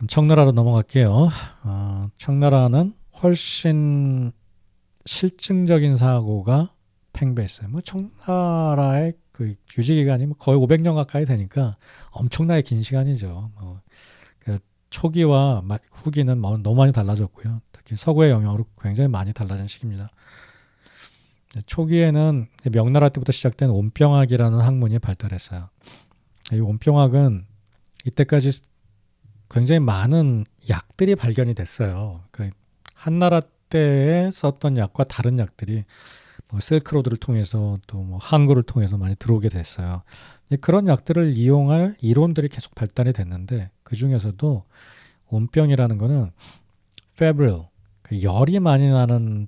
그럼 청나라로 넘어갈게요. 어, 청나라는 훨씬 실증적인 사고가 팽배했어요. 뭐 청나라의 그 유지 기간이 뭐 거의 500년 가까이 되니까 엄청나게 긴 시간이죠. 뭐 그러니까 초기와 후기는 뭐 너무 많이 달라졌고요. 특히 서구의 영향으로 굉장히 많이 달라진 시기입니다. 초기에는 명나라 때부터 시작된 온병학이라는 학문이 발달했어요. 이 온병학은 이때까지 굉장히 많은 약들이 발견이 됐어요. 그 한나라 때에 썼던 약과 다른 약들이 뭐 실크로드를 통해서 또 뭐 항구를 통해서 많이 들어오게 됐어요. 그런 약들을 이용할 이론들이 계속 발달이 됐는데 그 중에서도 온병이라는 거는 페브릴, 그 열이 많이 나는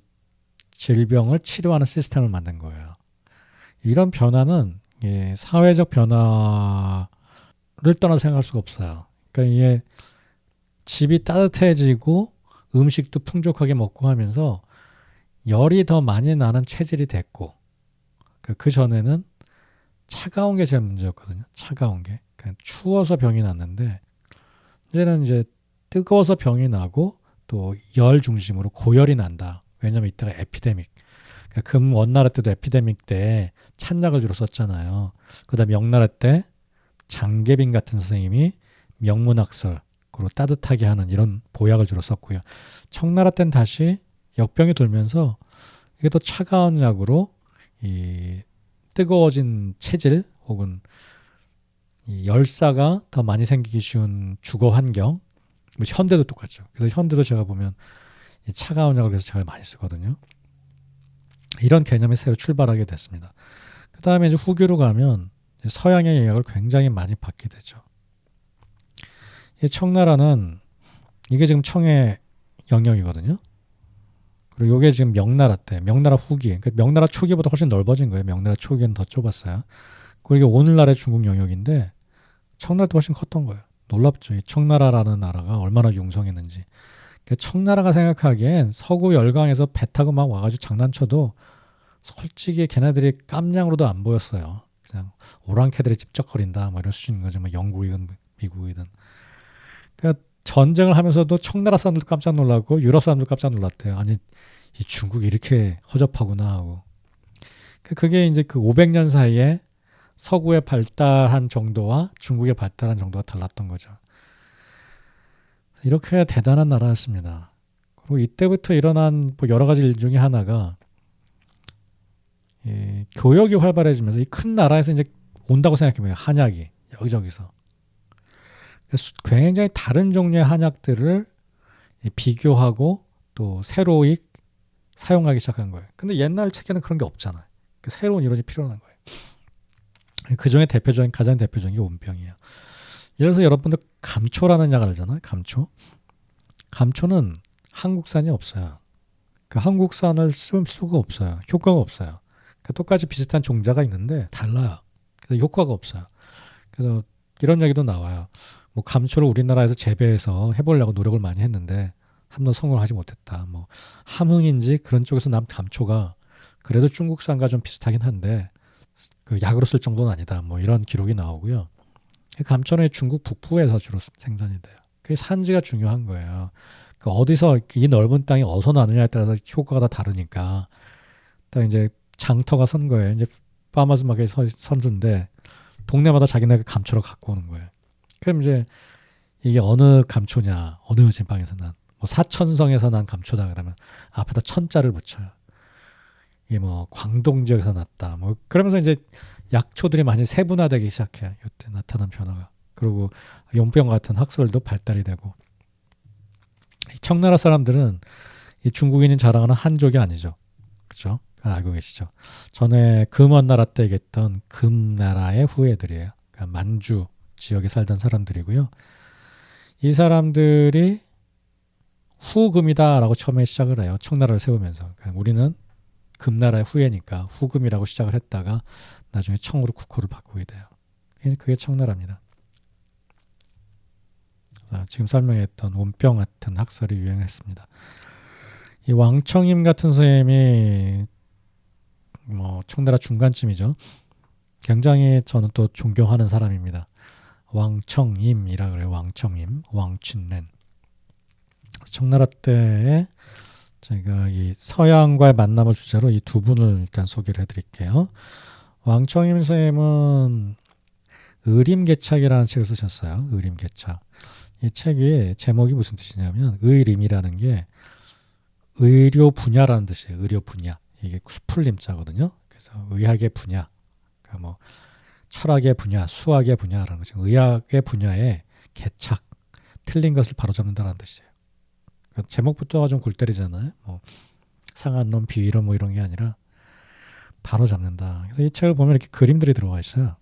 질병을 치료하는 시스템을 만든 거예요. 이런 변화는 예, 사회적 변화를 떠나 생각할 수가 없어요. 그러니까 이게 집이 따뜻해지고 음식도 풍족하게 먹고 하면서 열이 더 많이 나는 체질이 됐고 그, 그 전에는 차가운 게 제일 문제였거든요. 차가운 게. 그냥 추워서 병이 났는데 이제는 이제 뜨거워서 병이 나고 또 열 중심으로 고열이 난다. 왜냐면 이때가 에피데믹. 그러니까 금 원나라 때도 에피데믹 때 찬약을 주로 썼잖아요. 그다음 명나라 때 장계빈 같은 선생님이 명문학설으로 따뜻하게 하는 이런 보약을 주로 썼고요. 청나라 때는 다시 역병이 돌면서 이게 또 차가운 약으로 이 뜨거워진 체질 혹은 이 열사가 더 많이 생기기 쉬운 주거 환경 뭐 현대도 똑같죠. 그래서 현대도 제가 보면 차가운 약을 그래서 제가 많이 쓰거든요. 이런 개념이 새로 출발하게 됐습니다. 그 다음에 이제 후기로 가면 서양의 약을 굉장히 많이 받게 되죠. 이 청나라는 이게 지금 청의 영역이거든요. 그리고 이게 지금 명나라 때, 명나라 후기, 그러니까 명나라 초기보다 훨씬 넓어진 거예요. 명나라 초기에는 더 좁았어요. 그리고 이게 오늘날의 중국 영역인데 청나라 때 훨씬 컸던 거예요. 놀랍죠. 이 청나라라는 나라가 얼마나 융성했는지. 그러니까 청나라가 생각하기엔 서구 열강에서 배 타고 막 와가지고 장난쳐도 솔직히 걔네들이 깜냥으로도 안 보였어요. 그냥 오랑캐들이 찝쩍거린다 뭐 이런 수준인 거죠. 뭐 영국이든 미국이든. 그러니까 전쟁을 하면서도 청나라 사람들도 깜짝 놀라고 유럽 사람들 깜짝 놀랐대요. 아니 이 중국이 이렇게 허접하구나 하고. 그러니까 그게 이제 그 500년 사이에 서구의 발달한 정도와 중국의 발달한 정도가 달랐던 거죠. 이렇게 대단한 나라였습니다. 그리고 이때부터 일어난 뭐 여러 가지 일 중에 하나가 예, 교역이 활발해지면서 이 큰 나라에서 이제 온다고 생각해보면 한약이 여기저기서 굉장히 다른 종류의 한약들을 비교하고 또 새로이 사용하기 시작한 거예요. 근데 옛날 책에는 그런 게 없잖아요. 그 새로운 이론이 필요한 거예요. 그 중에 대표적인 가장 대표적인 게 온병이에요. 예를 들어서 여러분들 감초라는 약을 알잖아요. 감초. 감초는 한국산이 없어요. 그 한국산을 쓸 수가 없어요. 효과가 없어요. 그 똑같이 비슷한 종자가 있는데 달라요. 그래서 효과가 없어요. 그래서 이런 얘기도 나와요. 뭐 감초를 우리나라에서 재배해서 해보려고 노력을 많이 했는데 한번 성공을 하지 못했다. 뭐 함흥인지 그런 쪽에서 남 감초가 그래도 중국산과 좀 비슷하긴 한데 그 약으로 쓸 정도는 아니다. 뭐 이런 기록이 나오고요. 감초는 중국 북부에서 주로 생산이 돼요. 그 산지가 중요한 거예요. 그 어디서 이 넓은 땅이 어디서 나느냐에 따라서 효과가 다 다르니까. 딱 이제 장터가 선 거예요. 이제 파마스 마켓 선수인데 동네마다 자기네 감초를 갖고 오는 거예요. 그럼 이제 이게 어느 감초냐, 어느 지방에서 난, 뭐 사천성에서 난 감초다 그러면 앞에다 천자를 붙여요. 이게 뭐 광동 지역에서 났다. 뭐 그러면서 이제 약초들이 많이 세분화되기 시작해요. 이때 나타난 변화가. 그리고 용병 같은 학설도 발달이 되고. 청나라 사람들은 이 중국인이 자랑하는 한족이 아니죠. 그렇죠? 알고 계시죠? 전에 금원나라 때 얘기했던 금나라의 후예들이에요. 그러니까 만주 지역에 살던 사람들이고요. 이 사람들이 후금이다라고 처음에 시작을 해요. 청나라를 세우면서. 그러니까 우리는 금나라의 후예니까 후금이라고 시작을 했다가 나중에 청으로 국호를 바꾸게 돼요. 그게 청나라입니다. 지금 설명했던 온병 같은 학설이 유행했습니다. 이 왕청임 같은 선생님이 뭐 청나라 중간쯤이죠. 굉장히 저는 또 존경하는 사람입니다. 왕청임이라 그래요. 왕청임, 왕춘렌. 청나라 때에 제가 이 서양과의 만남을 주제로 이 두 분을 일단 소개를 해드릴게요. 왕청임 선생님은 의림개착이라는 책을 쓰셨어요. 의림개착. 이 책이 제목이 무슨 뜻이냐면 의림이라는 게 의료 분야라는 뜻이에요. 의료 분야. 이게 수풀림자거든요. 그래서 의학의 분야, 그러니까 뭐 철학의 분야, 수학의 분야라는 거죠. 의학의 분야에 개착, 틀린 것을 바로잡는다는 뜻이에요. 그러니까 제목부터가 좀 골 때리잖아요. 뭐 상한 놈, 비위론 뭐 이런 게 아니라 바로 잡는다. 그래서 이 책을 보면 이렇게 그림들이 들어가 있어요.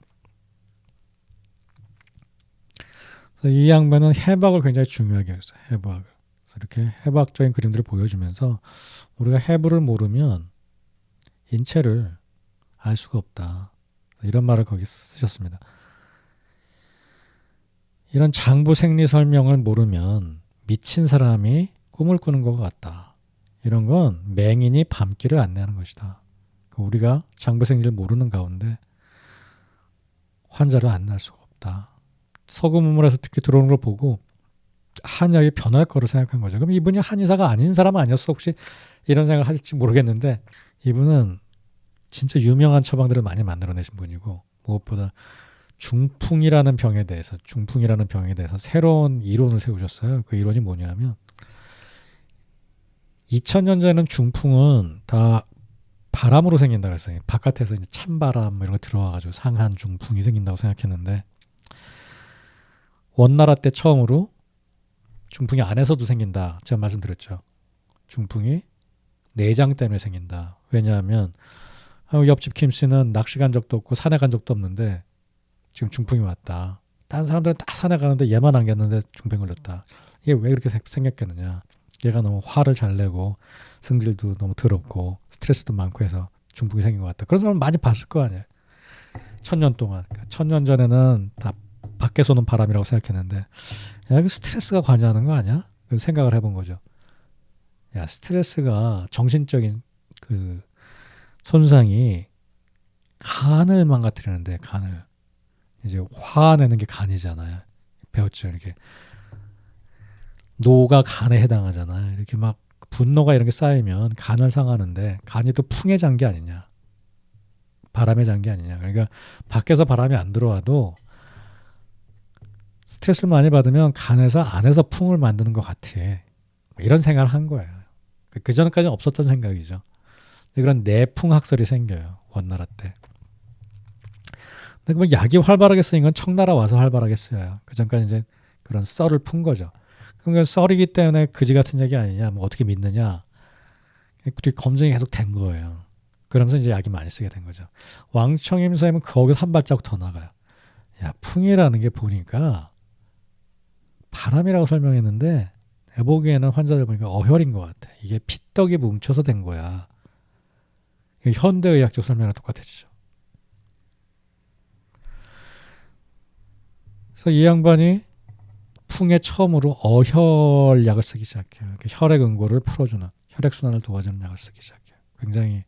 그래서 이 양반은 해박을 굉장히 중요하게 했어요. 해박을. 그래서 이렇게 해박적인 그림들을 보여주면서 우리가 해부를 모르면 인체를 알 수가 없다. 이런 말을 거기 쓰셨습니다. 이런 장부 생리 설명을 모르면 미친 사람이 꿈을 꾸는 것 같다. 이런 건 맹인이 밤길을 안내하는 것이다. 그러니까 우리가 장부 생리를 모르는 가운데 환자를 안내할 수가 없다. 서구 문물에서 특히 들어오는 걸 보고 한약이 변할 거로 생각한 거죠. 그럼 이분이 한의사가 아닌 사람 아니었어? 혹시 이런 생각을 하실지 모르겠는데 이분은 진짜 유명한 처방들을 많이 만들어내신 분이고 무엇보다 중풍이라는 병에 대해서 중풍이라는 병에 대해서 새로운 이론을 세우셨어요. 그 이론이 뭐냐면 2000년 전에는 중풍은 다 바람으로 생긴다 그랬어요. 바깥에서 이제 찬바람 뭐 이런 거 들어와가지고 상한 중풍이 생긴다고 생각했는데 원나라 때 처음으로 중풍이 안에서도 생긴다. 제가 말씀드렸죠. 중풍이 내장 때문에 생긴다. 왜냐하면 아, 옆집 김 씨는 낚시 간 적도 없고 산에 간 적도 없는데 지금 중풍이 왔다. 다른 사람들은 다 산에 가는데 얘만 안 갔는데 중풍 걸렸다. 이게 왜 그렇게 생겼겠느냐. 얘가 너무 화를 잘 내고 성질도 너무 더럽고 스트레스도 많고 해서 중풍이 생긴 것 같다. 그런 사람 많이 봤을 거 아니에요. 천년 동안. 그러니까 천년 전에는 다 밖에 쏘는 바람이라고 생각했는데 야, 그 스트레스가 관여하는 거 아니야? 그 생각을 해본 거죠. 야, 스트레스가 정신적인 그 손상이 간을 망가뜨리는데 간을 이제 화내는 게 간이잖아요. 배웠죠. 이렇게 노가 간에 해당하잖아요. 이렇게 막 분노가 이런 게 쌓이면 간을 상하는데 간이 또 풍의 장기 아니냐. 바람의 장기 아니냐. 그러니까 밖에서 바람이 안 들어와도 스트레스를 많이 받으면 간에서 안에서 풍을 만드는 것 같아. 이런 생각을 한 거예요. 그 전까지는 없었던 생각이죠. 그런 내풍 학설이 생겨요. 원나라 때. 근데 뭐 약이 활발하게 쓰인 건 청나라 와서 활발하게 쓰여요. 그 전까지 이제 그런 썰을 푼 거죠. 그러니까 썰이기 때문에 그지 같은 얘기 아니냐, 뭐 어떻게 믿느냐. 그게 검증이 계속 된 거예요. 그러면서 이제 약이 많이 쓰게 된 거죠. 왕청임 선생님은 거기서 한 발자국 더 나가요. 야, 풍이라는 게 보니까 바람이라고 설명했는데 내 보기에는 환자들 보니까 어혈인 것 같아. 이게 피떡이 뭉쳐서 된 거야. 현대의학적 설명이랑 똑같아지죠. 그래서 이 양반이 풍에 처음으로 어혈약을 쓰기 시작해요. 혈액 응고를 풀어주는 혈액 순환을 도와주는 약을 쓰기 시작해요. 굉장히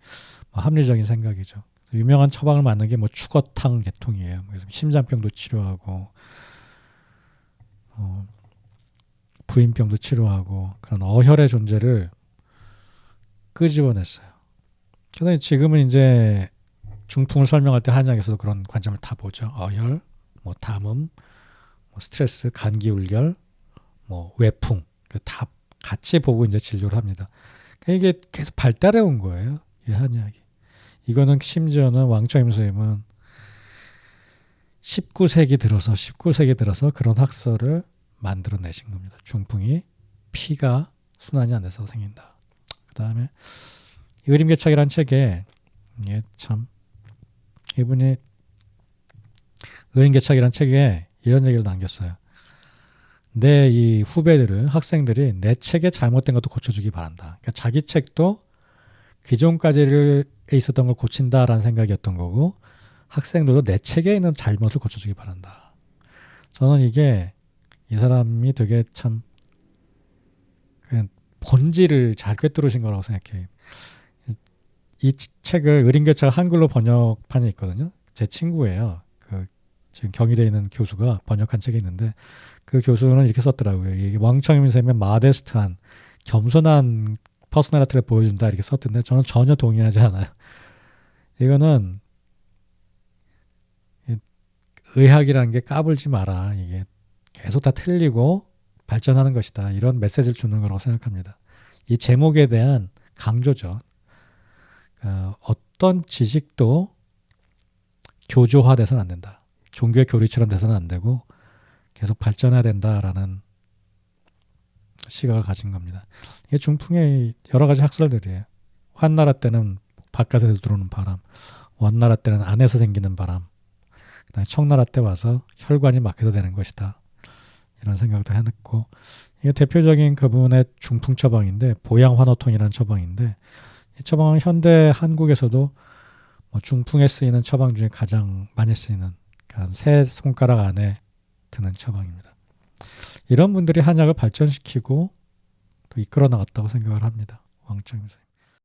뭐 합리적인 생각이죠. 유명한 처방을 만든 게뭐 추거탕 계통이에요. 그래서 심장병도 치료하고 어, 부인병도 치료하고 그런 어혈의 존재를 끄집어냈어요. 그래서 지금은 이제 중풍을 설명할 때 한약에서도 그런 관점을 다 보죠. 어혈, 뭐 담음, 뭐 스트레스, 감기 울결, 뭐 외풍 그다 같이 보고 이제 진료를 합니다. 그러니까 이게 계속 발달해 온 거예요. 이 한약이. 이거는 심지어는 왕초임 선생님은 19세기 들어서 19세기 들어서 그런 학설을 만들어내신 겁니다. 중풍이 피가 순환이 안 돼서 생긴다. 그 다음에 의림개척이란 책에 예, 참 이분이 의림개척이란 책에 이런 얘기를 남겼어요. 내 이 후배들을 학생들이 내 책에 잘못된 것도 고쳐주기 바란다. 그러니까 자기 책도 기존까지를 있었던 걸 고친다라는 생각이었던 거고 학생들도 내 책에 있는 잘못을 고쳐주기 바란다. 저는 이게 이 사람이 되게 참 본질을 잘 꿰뚫으신 거라고 생각해요. 이 책을 의린교차가 한글로 번역판이 있거든요. 제 친구예요. 그 지금 경희대에 있는 교수가 번역한 책이 있는데 그 교수는 이렇게 썼더라고요. 이게 왕청임 쌤의 마데스트한 겸손한 퍼스널리티를 보여준다 이렇게 썼던데 저는 전혀 동의하지 않아요. 이거는 이 의학이라는 게 까불지 마라. 이게 계속 다 틀리고 발전하는 것이다. 이런 메시지를 주는 거라고 생각합니다. 이 제목에 대한 강조죠. 어, 어떤 지식도 교조화돼서는 안 된다. 종교의 교리처럼 돼서는 안 되고 계속 발전해야 된다라는 시각을 가진 겁니다. 이게 중풍의 여러 가지 학설들이에요. 환나라 때는 바깥에서 들어오는 바람, 원나라 때는 안에서 생기는 바람, 그다음에 청나라 때 와서 혈관이 막혀서 되는 것이다. 이런 생각도 해놓고 이게 대표적인 그분의 중풍 처방인데 보양 환호통이라는 처방인데 이 처방은 현대 한국에서도 뭐 중풍에 쓰이는 처방 중에 가장 많이 쓰이는 그러니까 세 손가락 안에 드는 처방입니다. 이런 분들이 한약을 발전시키고 또 이끌어 나갔다고 생각을 합니다. 왕청 선생님.